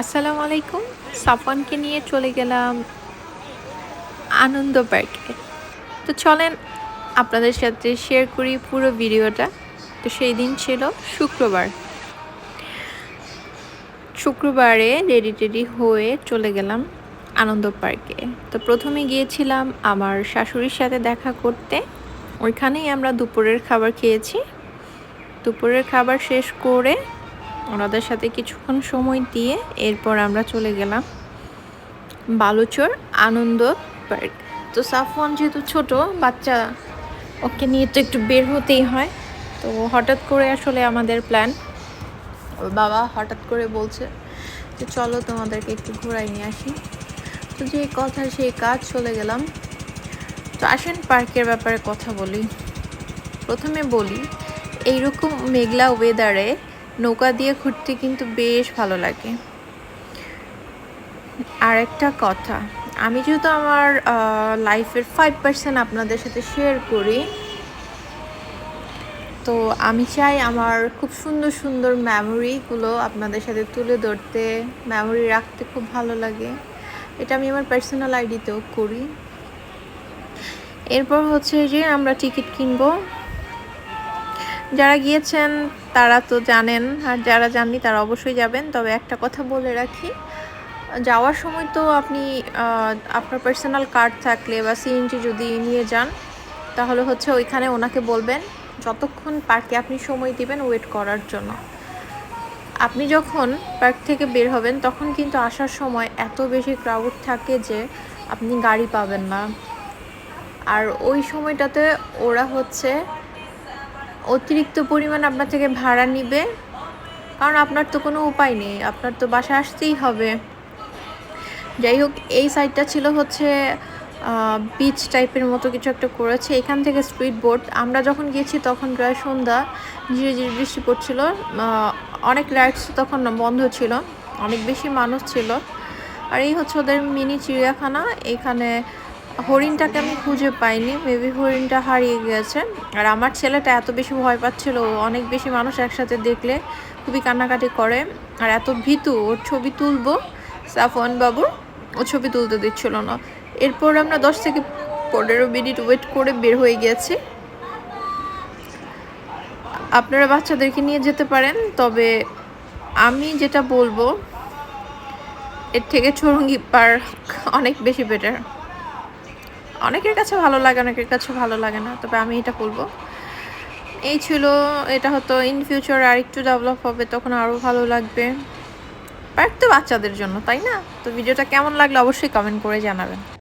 আসসালামু আলাইকুম। সাফওয়ানকে নিয়ে চলে গেলাম আনন্দ পার্কে। তো চলেন আপনাদের সাথে শেয়ার করি পুরো ভিডিওটা। তো সেই দিন ছিল শুক্রবার। শুক্রবারে রেডি টেডি হয়ে চলে গেলাম আনন্দ পার্কে। তো প্রথমে গিয়েছিলাম আমার শাশুড়ির সাথে দেখা করতে। ওইখানেই আমরা দুপুরের খাবার খেয়েছি। দুপুরের খাবার শেষ করে ওনাদের সাথে কিছুক্ষণ সময় দিয়ে এরপর আমরা চলে গেলাম বালুচর আনন্দ পার্ক। তো সাফওয়ান যেহেতু ছোট, বাচ্চা ওকে নিয়ে তো একটু বের হতেই হয়। তো হঠাৎ করে আসলে আমাদের প্ল্যান ওর বাবা হঠাৎ করে বলছে যে, চলো তোমাদেরকে একটু ঘোরাই নিয়ে আসি। তো যে কথা সেই কাজ চলে গেলাম। তো আসেন পার্কের ব্যাপারে কথা বলি। প্রথমে বলি, এইরকম মেঘলা ওয়েদারে নৌকা দিয়ে ঘুরতে কিন্তু বেশ ভালো লাগে। আর একটা কথা, আমি যেহেতু আমার লাইফের ফাইভ পার্সেন্ট আপনাদের সাথে শেয়ার করি, তো আমি চাই আমার খুব সুন্দর সুন্দর মেমোরিগুলো আপনাদের সাথে তুলে ধরতে মেমোরি রাখতে খুব ভালো লাগে। এটা আমি আমার পার্সোনাল আইডিতেও করি। এরপর হচ্ছে যে আমরা টিকিট কিনবো। যারা গিয়েছেন তারা তো জানেন, আর যারা জাননি তারা অবশ্যই যাবেন। তবে একটা কথা বলে রাখি, যাওয়ার সময় তো আপনি আপনার পার্সোনাল কার্ড থাকলে বা সিএনজি যদি নিয়ে যান, তাহলে হচ্ছে ওইখানে ওনাকে বলবেন যতক্ষণ পার্কে আপনি সময় দিবেন ওয়েট করার জন্য। আপনি যখন পার্ক থেকে বের হবেন, তখন কিন্তু আসার সময় এত বেশি ক্রাউড থাকে যে আপনি গাড়ি পাবেন না। আর ওই সময়টাতে ওরা হচ্ছে অতিরিক্ত পরিমাণ আপনার থেকে ভাড়া নিবে। কারণ আপনার তো কোনো উপায় নেই, আপনার তো বাসা আসতেই হবে। যাই হোক, এই সাইডটা ছিল হচ্ছে বিচ টাইপের মতো কিছু একটা করেছে। এখান থেকে স্পিড বোট আমরা যখন গিয়েছি তখন প্রায় সন্ধ্যা ধীরে ধীরে বৃষ্টি পড়ছিল। অনেক রাইডস তখন বন্ধ ছিল, অনেক বেশি মানুষ ছিল। আর এই হচ্ছে ওদের মিনি চিড়িয়াখানা। এখানে হরিণটাকে আমি খুঁজে পাইনি মেবি হরিণটা হারিয়ে গেছে। আর আমার ছেলেটা এত বেশি ভয় পাচ্ছিল অনেক বেশি মানুষ একসাথে দেখলে খুবই কান্নাকাটি করে। আর এত ভীতু, ওর ছবি তুলবো সাফওয়ান বাবু ও ছবি তুলতে দিচ্ছিল না। এরপর আমরা দশ থেকে পনেরো মিনিট ওয়েট করে বের হয়ে গেছি। আপনারা বাচ্চাদেরকে নিয়ে যেতে পারেন, তবে আমি যেটা বলব, এর থেকে চৌরঙ্গি পার্ক অনেক বেশি বেটার অনেকের কাছে ভালো লাগে, অনেকের কাছে ভালো লাগে না, তবে আমি এটা বলব। এই ছিল, এটা হতো ইন ফিউচার আর একটু ডেভেলপ হবে, তখন আরও ভালো লাগবে। পার্ক তো বাচ্চাদের জন্য, তাই না? তো ভিডিওটা কেমন লাগল অবশ্যই কমেন্ট করে জানাবেন।